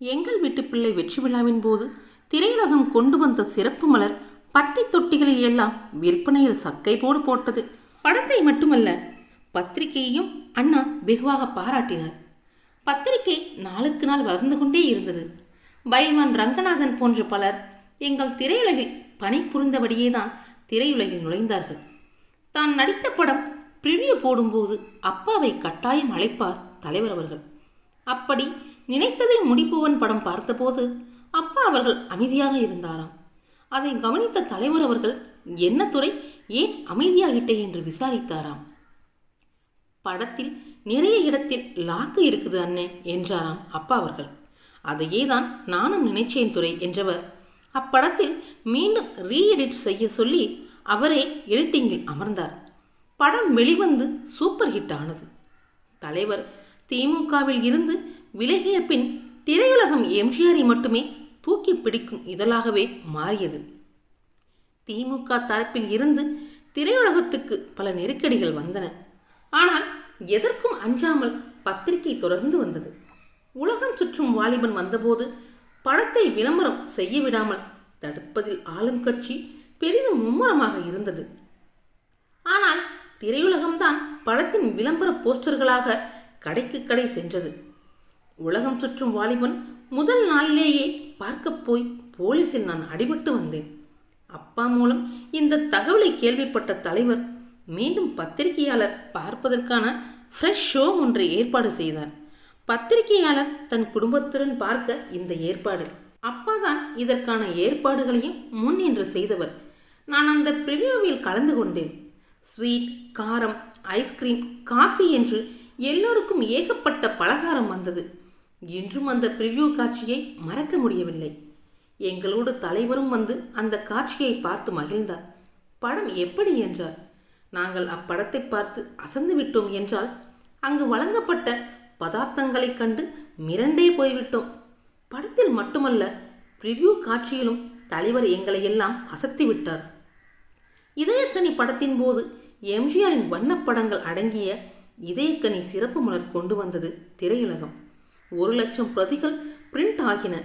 எங்கள் வீட்டு பிள்ளை வெற்றி விழாவின் போது திரையுலகம் கொண்டு வந்த சிறப்பு மலர் பட்டை தொட்டிகளில் எல்லாம் விற்பனையில் சக்கை போடு போட்டது. படத்தை மட்டுமல்ல பத்திரிகையையும் அண்ணா வெகுவாக பாராட்டினார். பத்திரிகை நாளுக்கு நாள் வளர்ந்து கொண்டே இருந்தது. பைல்வான் ரங்கநாதன் போன்ற பலர் எங்கள் திரையுலகில் பணிபுரிந்தபடியே தான் திரையுலகில் நுழைந்தார்கள். தான் நடித்த படம் பிரிவியூ போடும்போது அப்பாவை கட்டாயம் அழைப்பார் தலைவர் அவர்கள். அப்படி நினைத்ததை முடிப்பவன் படம் பார்த்தபோது அப்பா அவர்கள் அமைதியாக இருந்தாராம். அதை கவனித்த தலைவர் அவர்கள் என்ன துறை ஏன் அமைதியாகிட்டே? என்று விசாரித்தாராம். படத்தில் நிறைய இடத்தில் லாக்கு இருக்குது அண்ணே என்றாராம் அப்பா அவர்கள். அதையே தான் நானும் நினைச்சேன் துறை என்றவர். அப்படத்தில் மீண்டும் ரீஎடிட் செய்ய சொல்லி அவரே எடிட்டிங்கில் அமர்ந்தார். படம் வெளிவந்து சூப்பர் ஹிட் ஆனது. தலைவர் திமுகவில் இருந்து விலகிய பின் திரையுலகம் எம்ஜிஆரை மட்டுமே தூக்கி பிடிக்கும் இதழாகவே மாறியது. திமுக தரப்பில் இருந்து திரையுலகத்துக்கு பல நெருக்கடிகள் வந்தன. ஆனால் எதற்கும் அஞ்சாமல் பத்திரிகை தொடர்ந்து வந்தது. உலகம் சுற்றும் வாலிபன் வந்தபோது படத்தை விளம்பரம் செய்ய விடாமல் தடுப்பதில் ஆளும் கட்சி பெரிதும் மும்முரமாக இருந்தது. ஆனால் திரையுலகம்தான் படத்தின் விளம்பர போஸ்டர்களாக கடைக்கு கடை சென்றது. உலகம் சுற்றும் வாலிபன் முதல் நாளிலேயே பார்க்கப் போய் போலீஸில் நான் அடிபட்டு வந்தேன். அப்பா மூலம் இந்த தகவலை கேள்விப்பட்ட தலைவர் மீண்டும் பத்திரிகையாளர் பார்ப்பதற்கான ஃப்ரெஷ் ஷோ ஒன்றை ஏற்பாடு செய்தார். பத்திரிகையாளர் தன் குடும்பத்துடன் பார்க்க இந்த ஏற்பாடு. அப்பாதான் இதற்கான ஏற்பாடுகளையும் முன் என்று செய்தவர். நான் அந்த ப்ரிவியூவில் கலந்து கொண்டேன். ஸ்வீட் காரம் ஐஸ்கிரீம் காஃபி என்று எல்லோருக்கும் ஏகப்பட்ட பலகாரம் வந்தது. இன்றும் அந்த பிரிவியூ காட்சியை மறக்க முடியவில்லை. எங்களோடு தலைவரும் வந்து அந்த காட்சியை பார்த்து மகிழ்ந்தார். படம் எப்படி என்றார்? நாங்கள் அப்படத்தை பார்த்து அசந்து விட்டோம் என்றால் அங்கு வழங்கப்பட்ட பதார்த்தங்களைக் கண்டு மிரண்டே போய்விட்டோம். படத்தில் மட்டுமல்ல ப்ரிவ்யூ காட்சியிலும் தலைவர் எங்களை எல்லாம் அசத்தி விட்டார். இதயக்கனி படத்தின் போது எம்ஜிஆரின் வண்ணப்படங்கள் அடங்கிய இதயக்கனி சிறப்பு மலர் கொண்டு வந்தது திரையுலகம். ஒரு லட்சம் பிரதிகள் பிரிண்ட் ஆகின.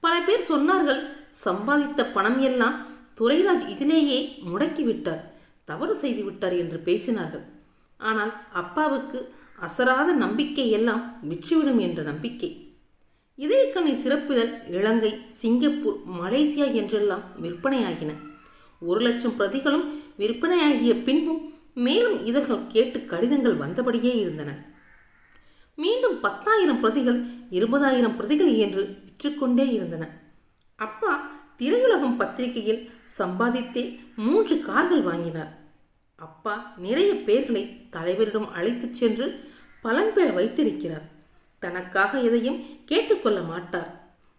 பல பேர் சொன்னார்கள் சம்பாதித்த பணம் எல்லாம் துரைராஜ் இதிலேயே முடக்கிவிட்டார் தவறு செய்து விட்டார் என்று பேசினார்கள். ஆனால் அப்பாவுக்கு அசராத நம்பிக்கை எல்லாம் விற்றுவிடும் என்ற நம்பிக்கை. இதயக்கணி சிறப்பிதழ் இலங்கை சிங்கப்பூர் மலேசியா என்றெல்லாம் விற்பனையாகின. ஒரு லட்சம் பிரதிகளும் விற்பனையாகிய பின்பும் மேலும் இதழ்கள் கேட்டு கடிதங்கள் வந்தபடியே இருந்தன. மீண்டும் பத்தாயிரம் பிரதிகள் இருபதாயிரம் பிரதிகள் என்று விற்றுக்கொண்டே இருந்தன. அப்பா திரையுலகம் பத்திரிகையில் சம்பாதித்தே மூன்று கார்கள் வாங்கினார். அப்பா நிறைய பேர்களை தலைவரிடம் அழைத்துச் சென்று பலன் பெற வைத்திருக்கிறார். தனக்காக எதையும் கேட்டுக்கொள்ள மாட்டார்.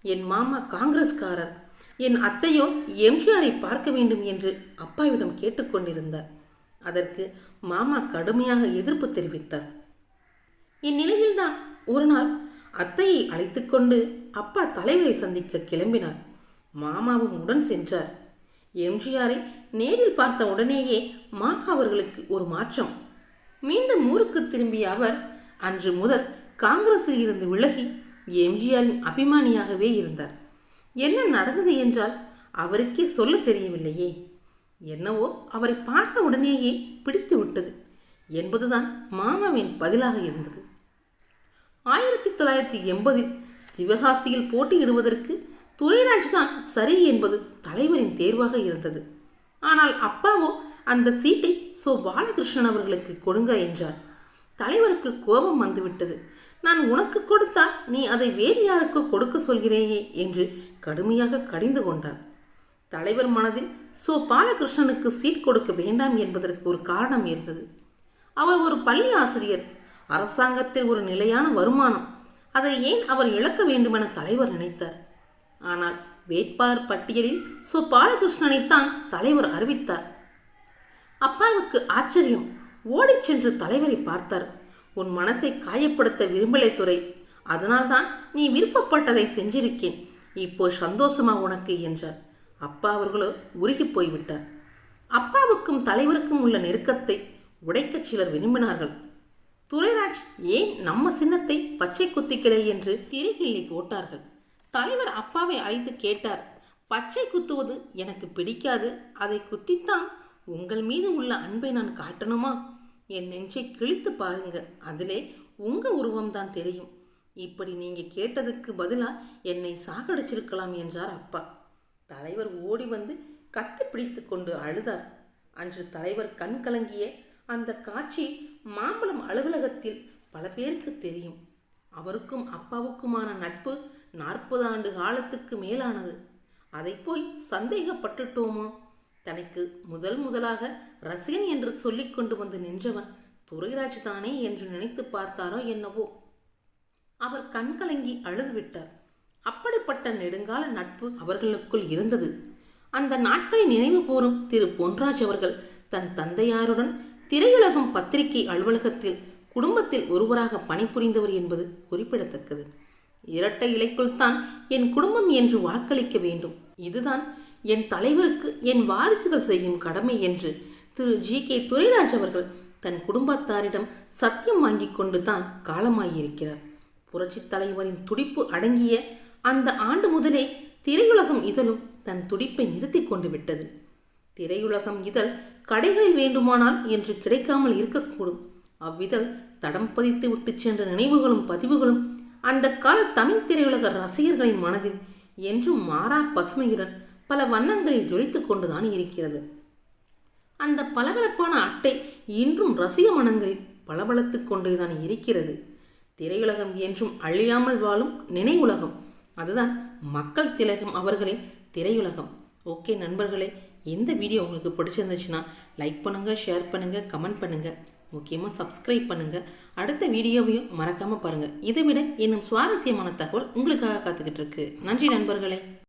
என் மாமா காங்கிரஸ்காரர். என் அத்தையோ எம்ஜிஆரை பார்க்க வேண்டும் என்று அப்பாவிடம் கேட்டுக்கொண்டிருந்தார். அதற்கு மாமா கடுமையாக எதிர்ப்பு தெரிவித்தார். இந்நிலையில்தான் ஒரு நாள் அத்தையை அழைத்துக்கொண்டு அப்பா தலைவரை சந்திக்க கிளம்பினார். மாமாவும் உடன் சென்றார். எம்ஜிஆரை நேரில் பார்த்த உடனேயே மாமா அவர்களுக்கு ஒரு மாற்றம். மீண்டும் ஊருக்கு திரும்பிய அவர் அன்று முதல் காங்கிரஸில் இருந்து விலகி எம்ஜிஆரின் அபிமானியாகவே இருந்தார். என்ன நடந்தது என்றால் அவருக்கே சொல்ல தெரியவில்லையே. என்னவோ அவரை பார்த்த உடனேயே பிடித்து விட்டது என்பதுதான் மாமாவின் பதிலாக இருந்தது. ஆயிரத்தி தொள்ளாயிரத்தி எண்பதில் சிவகாசியில் போட்டியிடுவதற்கு துரைராஜ் தான் சரி என்பது தலைவரின் தேர்வாக இருந்தது. ஆனால் அப்பாவோ அந்த சீட்டை சோ பாலகிருஷ்ணன் அவர்களுக்கு கொடுங்க என்றார். தலைவருக்கு கோபம் வந்துவிட்டது. நான் உனக்கு கொடுத்தால் நீ அதை வேறு யாருக்கு கொடுக்க சொல்கிறேயே என்று கடுமையாக கடிந்து கொண்டார். தலைவர் மனதில் சோ பாலகிருஷ்ணனுக்கு சீட் கொடுக்க வேண்டாம் என்பதற்கு ஒரு காரணம் இருந்தது. அவர் ஒரு பள்ளி ஆசிரியர். அரசாங்கத்தில் ஒரு நிலையான வருமானம். அதை ஏன் அவர் இழக்க வேண்டுமென தலைவர் நினைத்தார். ஆனால் வேட்பாளர் பட்டியலில் சோ பாலகிருஷ்ணனைத்தான் தலைவர் அறிவித்தார். அப்பாவுக்கு ஆச்சரியம். ஓடிச் சென்று தலைவரை பார்த்தார். உன் மனசை காயப்படுத்த விரும்பலை துறை அதனால்தான் நீ விருப்பப்பட்டதை செஞ்சிருக்கேன். இப்போ சந்தோஷமா உனக்கு என்றார். அப்பா அவர்களோ உருகி போய்விட்டார். அப்பாவுக்கும் தலைவருக்கும் உள்ள நெருக்கத்தை உடைக்கச் சிலர் விரும்பினார்கள். துரைராஜ் ஏன் நம்ம சின்னத்தை பச்சை குத்திக்கலை என்று திரைகிள்ளி போட்டார்கள். தலைவர் அப்பாவை அழைத்து கேட்டார். பச்சை குத்துவது எனக்கு பிடிக்காது. அதை குத்தித்தான் உங்கள் மீது உள்ள அன்பை நான் காட்டணுமா? என் நெஞ்சை கிழித்து பாருங்க. அதிலே உங்க உருவம்தான் தெரியும். இப்படி நீங்க கேட்டதுக்கு பதிலாக என்னை சாகடிச்சிருக்கலாம் என்றார் அப்பா. தலைவர் ஓடி வந்து கட்டிப்பிடித்து கொண்டு அழுதார். அன்று தலைவர் கண் கலங்கிய அந்த காட்சி மாம்பழம் அலுவலகத்தில் பல பேருக்கு தெரியும். அவருக்கும் அப்பாவுக்குமான நட்பு நாற்பது ஆண்டு காலத்துக்கு மேலானது. அதை போய் சந்தேகப்பட்டுட்டோமோ? தனக்கு முதல் முதலாக ரசிகன் என்று சொல்லிக் கொண்டு வந்து நின்றவன் துரைராஜ் தானே என்று நினைத்து பார்த்தாரோ என்னவோ? அவர் கண்கலங்கி அழுதுவிட்டார். அப்படிப்பட்ட நெடுங்கால நட்பு அவர்களுக்குள் இருந்தது. அந்த நாட்களை நினைவு கூறும் திரு பொன்ராஜ் அவர்கள் தன் தந்தையாருடன் திரையுலகம் பத்திரிகை அலுவலகத்தில் குடும்பத்தில் ஒருவராக பணிபுரிந்தவர் என்பது குறிப்பிடத்தக்கது. இரட்டை இலைக்குள் தான் என் குடும்பம் என்று வாக்களிக்க வேண்டும். இதுதான் என் தலைவருக்கு என் வாரிசுகள் செய்யும் கடமை என்று திரு. ஜி. கே. துரைராஜ் அவர்கள் தன் குடும்பத்தாரிடம் சத்தியம் வாங்கிக் கொண்டு தான் காலமாகியிருக்கிறார் புரட்சித் தலைவரின் துடிப்பு அடங்கிய அந்த ஆண்டு முதலே திரையுலகம் இதழும் தன் துடிப்பை நிறுத்தி கொண்டு விட்டது. திரையுலகம் இதழ் கடைகளில் வேண்டுமானால் என்று கிடைக்காமல் இருக்கக்கூடும். அவ்விதழ் தடம் பதித்து விட்டு சென்ற நினைவுகளும் பதிவுகளும் அந்த கால தமிழ் திரையுலக ரசிகர்களின் மனதில் என்றும் மாறா பசுமையுடன் பல வண்ணங்களில் ஜொலித்து கொண்டுதான் இருக்கிறது. அந்த பளபளப்பான அட்டை இன்றும் ரசிக மனங்களில் பளபளத்துக் கொண்டுதான் இருக்கிறது. திரையுலகம் என்றும் அழியாமல் வாழும் நினைவுலகம். அதுதான் மக்கள் திலகம் அவர்களின் திரையுலகம். ஓகே நண்பர்களே இந்த வீடியோ உங்களுக்கு பிடிச்சிருந்துச்சுன்னா லைக் பண்ணுங்கள் ஷேர் பண்ணுங்கள் கமெண்ட் பண்ணுங்கள் முக்கியமாக சப்ஸ்கிரைப் பண்ணுங்கள் அடுத்த வீடியோவையும் மறக்காமல் பாருங்கள் இதை விட இன்னும் சுவாரஸ்யமான தகவல் உங்களுக்காக காத்துக்கிட்டு இருக்கு. நன்றி நண்பர்களே.